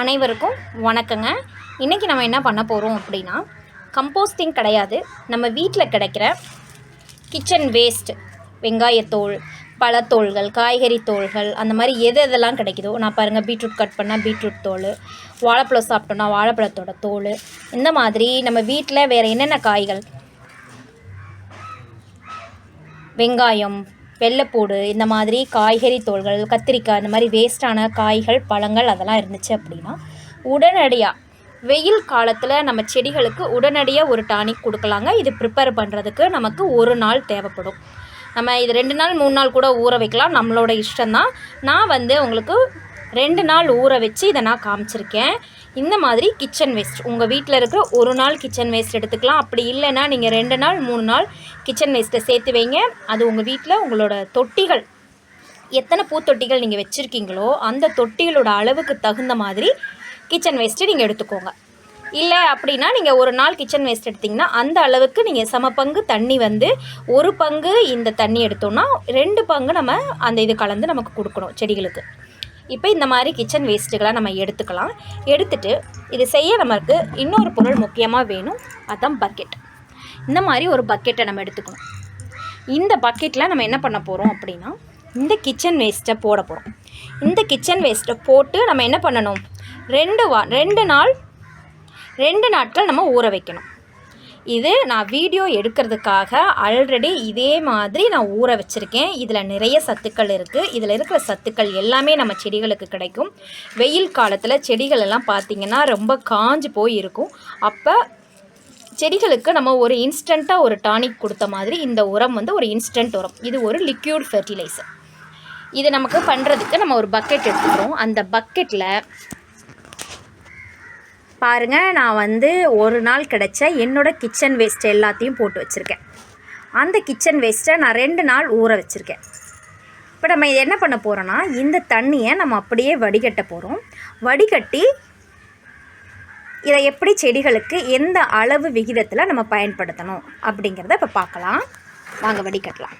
அனைவருக்கும் வணக்கங்க. இன்றைக்கி நம்ம என்ன பண்ண போகிறோம் அப்படின்னா கம்போஸ்டிங் கிடையாது. நம்ம வீட்டில் கிடைக்கிற கிச்சன் வேஸ்ட் வெங்காயத்தோல் பழத்தோல்கள் காய்கறி தோல்கள் அந்த மாதிரி எது எதெல்லாம் கிடைக்குதோ நான் பாருங்கள் பீட்ரூட் கட் பண்ணால் பீட்ரூட் தோல் வாழைப்பழம் சாப்பிட்டோன்னா வாழைப்பழத்தோட தோல் இந்த மாதிரி நம்ம வீட்டில் வேறு என்னென்ன காய்கள்? வெங்காயம் வெள்ளைப்பூடு இந்த மாதிரி காய்கறி தோள்கள் கத்திரிக்காய் இந்த மாதிரி வேஸ்ட்டான காய்கள் பழங்கள் அதெல்லாம் இருந்துச்சு அப்படின்னா உடனடியாக வெயில் காலத்தில் நம்ம செடிகளுக்கு உடனடியாக ஒரு டானிக் கொடுக்கலாங்க. இது ப்ரிப்பேர் பண்ணுறதுக்கு நமக்கு ஒரு நாள் தேவைப்படும். நம்ம இது ரெண்டு நாள் மூணு நாள் கூட ஊற வைக்கலாம். நம்மளோட இஷ்டம்தான். நான் வந்து உங்களுக்கு ரெண்டு நாள் ஊற வச்சு இதை நான் காமிச்சிருக்கேன். இந்த மாதிரி கிச்சன் வேஸ்ட் உங்கள் வீட்டில் இருக்கிற ஒரு நாள் கிச்சன் வேஸ்ட் எடுத்துக்கலாம். அப்படி இல்லைன்னா நீங்கள் ரெண்டு நாள் மூணு நாள் கிச்சன் வேஸ்ட்டை சேர்த்து வைங்க. அது உங்கள் வீட்டில் உங்களோட தொட்டிகள். எத்தனை பூத்தொட்டிகள் நீங்கள் வச்சுருக்கீங்களோ அந்த தொட்டிகளோட அளவுக்கு தகுந்த மாதிரி கிச்சன் வேஸ்ட்டு நீங்கள் எடுத்துக்கோங்க. இல்லை அப்படின்னா நீங்கள் ஒரு நாள் கிச்சன் வேஸ்ட் எடுத்திங்கன்னா அந்த அளவுக்கு நீங்கள் சம பங்கு தண்ணி வந்து ஒரு பங்கு இந்த தண்ணி எடுத்தோம்னா ரெண்டு பங்கு நம்ம அந்த இது கலந்து நமக்கு கொடுக்கணும் செடிகளுக்கு. இப்போ இந்த மாதிரி கிச்சன் வேஸ்ட்டுகளை நம்ம எடுத்துக்கலாம். எடுத்துட்டு இது செய்ய நமக்கு இன்னொரு பொருள் முக்கியமாக வேணும். அதான் பக்கெட் இந்த மாதிரி ஒரு பக்கெட்டை நம்ம எடுத்துக்கணும். இந்த பக்கெட்டில் நம்ம என்ன பண்ண போகிறோம் அப்படின்னா இந்த கிச்சன் வேஸ்ட்டை போட போகிறோம் இந்த கிச்சன் வேஸ்ட்டை போட்டு நம்ம என்ன பண்ணணும்? ரெண்டு வா ரெண்டு நாள் ரெண்டு நாட்கள் நம்ம ஊற வைக்கணும். இது நான் வீடியோ எடுக்கிறதுக்காக ஆல்ரெடி இதே மாதிரி நான் ஊற வச்சுருக்கேன். இதில் நிறைய சத்துக்கள் இருக்குது இதில் இருக்கிற சத்துக்கள் எல்லாமே நம்ம செடிகளுக்கு கிடைக்கும். வெயில் காலத்தில் செடிகள் எல்லாம் பார்த்திங்கன்னா ரொம்ப காஞ்சு போய் இருக்கும் அப்போ செடிகளுக்கு நம்ம ஒரு இன்ஸ்டண்ட்டாக ஒரு டானிக் கொடுத்த மாதிரி இந்த உரம் வந்து ஒரு இன்ஸ்டன்ட் உரம். இது ஒரு லிக்யூட் ஃபெர்டிலைசர் இது நமக்கு பண்ணுறதுக்கு நம்ம ஒரு பக்கெட் எடுத்துக்கிறோம். அந்த பக்கெட்டில் பாருங்கள் நான் வந்து ஒரு நாள் கிடச்ச என்னோடய கிச்சன் வேஸ்ட் எல்லாத்தையும் போட்டு வச்சுருக்கேன். அந்த கிச்சன் வேஸ்ட்டை நான் ரெண்டு நாள் ஊற வச்சுருக்கேன். இப்போ நம்ம என்ன பண்ண போகிறோன்னா இந்த தண்ணியை நம்ம அப்படியே வடிகட்ட போகிறோம் வடிகட்டி இதை எப்படி செடிகளுக்கு எந்த அளவு விகிதத்தில் நம்ம பயன்படுத்தணும் அப்படிங்கிறத இப்போ பார்க்கலாம். வாங்க வடிகட்டலாம்.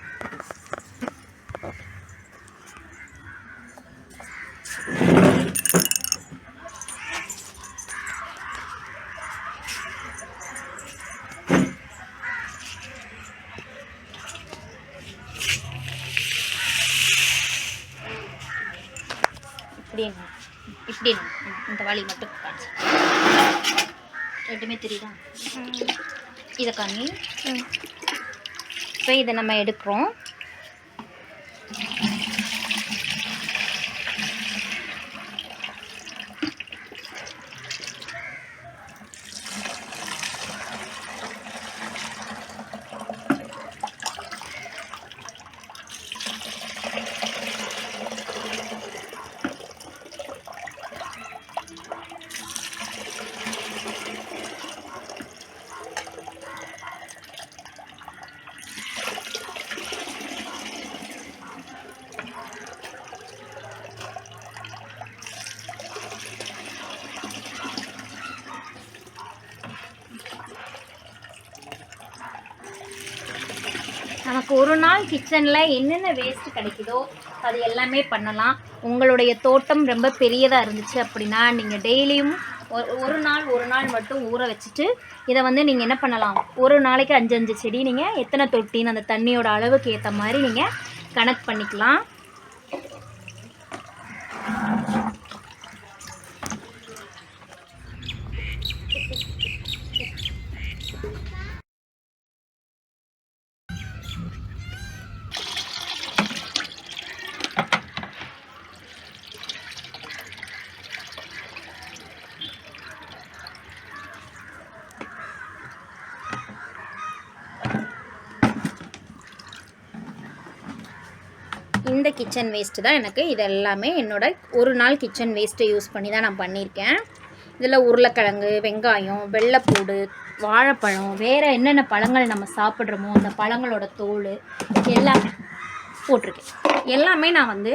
இப்படி? இப்படி இந்த வழி மட்டும் காமிச்சு. ரெண்டுமே தெரியுதா? இதை காமி. இப்போ இதை நம்ம எடுக்கிறோம். நமக்கு ஒரு நாள் கிச்சனில் என்னென்ன வேஸ்ட் கிடைக்குதோ அது எல்லாமே பண்ணலாம். உங்களுடைய தோட்டம் ரொம்ப பெரியதாக இருந்துச்சு அப்படின்னா நீங்கள் டெய்லியும் ஒரு ஒரு நாள் ஒரு நாள் மட்டும் ஊற வச்சுட்டு இதை வந்து நீங்கள் என்ன பண்ணலாம்? ஒரு நாளைக்கு அஞ்சு அஞ்சு செடி நீங்கள் எத்தனை தொட்டின்னு அந்த தண்ணியோட அளவுக்கு ஏற்ற மாதிரி நீங்கள் கனெக்ட் பண்ணிக்கலாம். இந்த கிச்சன் வேஸ்ட்டு தான் எனக்கு. இது எல்லாமே என்னோட ஒரு நாள் கிச்சன் வேஸ்ட்டை யூஸ் பண்ணி தான் நான் பண்ணியிருக்கேன். இதில் உருளைக்கிழங்கு வெங்காயம் வெள்ளைப்பூடு வாழைப்பழம் வேறு என்னென்ன பழங்கள் நம்ம சாப்பிட்றோமோ அந்த பழங்களோட தோல் எல்லாம் போட்டிருக்கேன். எல்லாமே நான் வந்து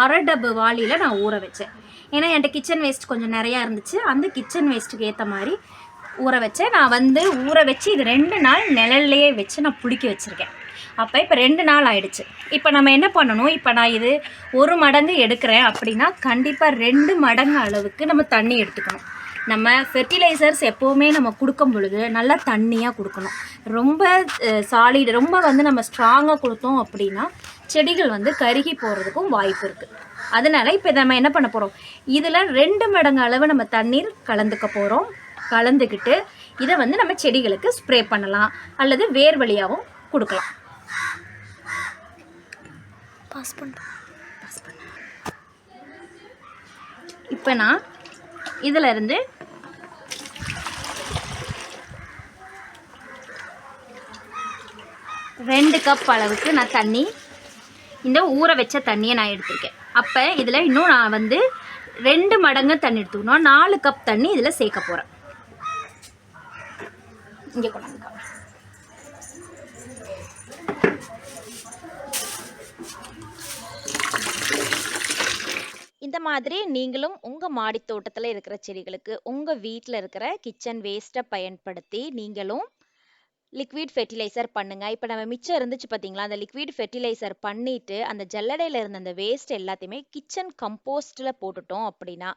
அரை டப்பு வாளியில் நான் ஊற வச்சேன். ஏன்னா என்கிட்ட கிச்சன் வேஸ்ட் கொஞ்சம் நிறையா இருந்துச்சு. அந்த கிச்சன் வேஸ்ட்டுக்கு ஏற்ற மாதிரி ஊற வச்சேன். நான் வந்து ஊற வச்சு இது ரெண்டு நாள் நிழல்லையே வச்சு நான் பிடிக்க வச்சுருக்கேன். அப்போ இப்போ ரெண்டு நாள் ஆயிடுச்சு. இப்போ நம்ம என்ன பண்ணணும்? இப்போ நான் இது ஒரு மடங்கு எடுக்கிறேன் அப்படின்னா கண்டிப்பாக ரெண்டு மடங்கு அளவுக்கு நம்ம தண்ணி எடுத்துக்கணும். நம்ம ஃபெர்டிலைசர்ஸ் எப்போவுமே நம்ம கொடுக்கும் பொழுது நல்லா தண்ணியாக கொடுக்கணும். ரொம்ப சாலிட் ரொம்ப வந்து நம்ம ஸ்ட்ராங்காக கொடுத்தோம் அப்படின்னா செடிகள் வந்து கருகி போகிறதுக்கும் வாய்ப்பு இருக்குது அதனால இப்போ நம்ம என்ன பண்ண போகிறோம் இதில் ரெண்டு மடங்கு அளவு நம்ம தண்ணீர் கலந்துக்க போகிறோம் கலந்துக்கிட்டு இதை வந்து நம்ம செடிகளுக்கு ஸ்ப்ரே பண்ணலாம். அல்லது வேர் வழியாகவும் கொடுக்கலாம். பாஸ் பண்ணுறேன் இப்போ நான் இதில் இருந்து ரெண்டு கப் அளவுக்கு நான் தண்ணி இந்த ஊற வச்ச தண்ணியை நான் எடுத்திருக்கேன். அப்போ இதில் இன்னும் நான் வந்து ரெண்டு மடங்கு தண்ணி எடுத்துக்கணும். நாலு கப் தண்ணி இதில் சேர்க்க போகிறேன் இங்கே கொண்டாந்து. இந்த மாதிரி நீங்களும் உங்க மாடி இருக்கிற செடிகளுக்கு உங்க வீட்டில் இருக்கிற கிச்சன் வேஸ்ட்டை பயன்படுத்தி நீங்களும் லிக்விட் ஃபெர்டிலைசர் பண்ணுங்க. இப்போ நம்ம மிச்சம் இருந்துச்சு பார்த்தீங்களா அந்த லிக்விட் ஃபெர்டிலைசர் பண்ணிட்டு அந்த ஜல்லடையில இருந்த அந்த வேஸ்ட் எல்லாத்தையுமே கிச்சன் கம்போஸ்டில் போட்டுட்டோம் அப்படின்னா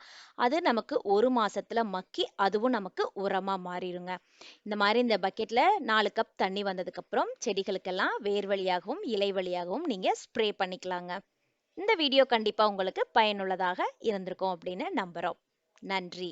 அது நமக்கு ஒரு மாசத்துல மக்கி அதுவும் நமக்கு உரமாக மாறிடுங்க. இந்த மாதிரி இந்த பக்கெட்ல நாலு கப் தண்ணி வந்ததுக்கப்புறம் செடிகளுக்கெல்லாம் வேர் வழியாகவும் இலை வழியாகவும் நீங்கள் ஸ்ப்ரே பண்ணிக்கலாங்க. இந்த வீடியோ கண்டிப்பாக உங்களுக்கு பயனுள்ளதாக இருந்திருக்கும் அப்படின்னு நம்புகிறோம் நன்றி.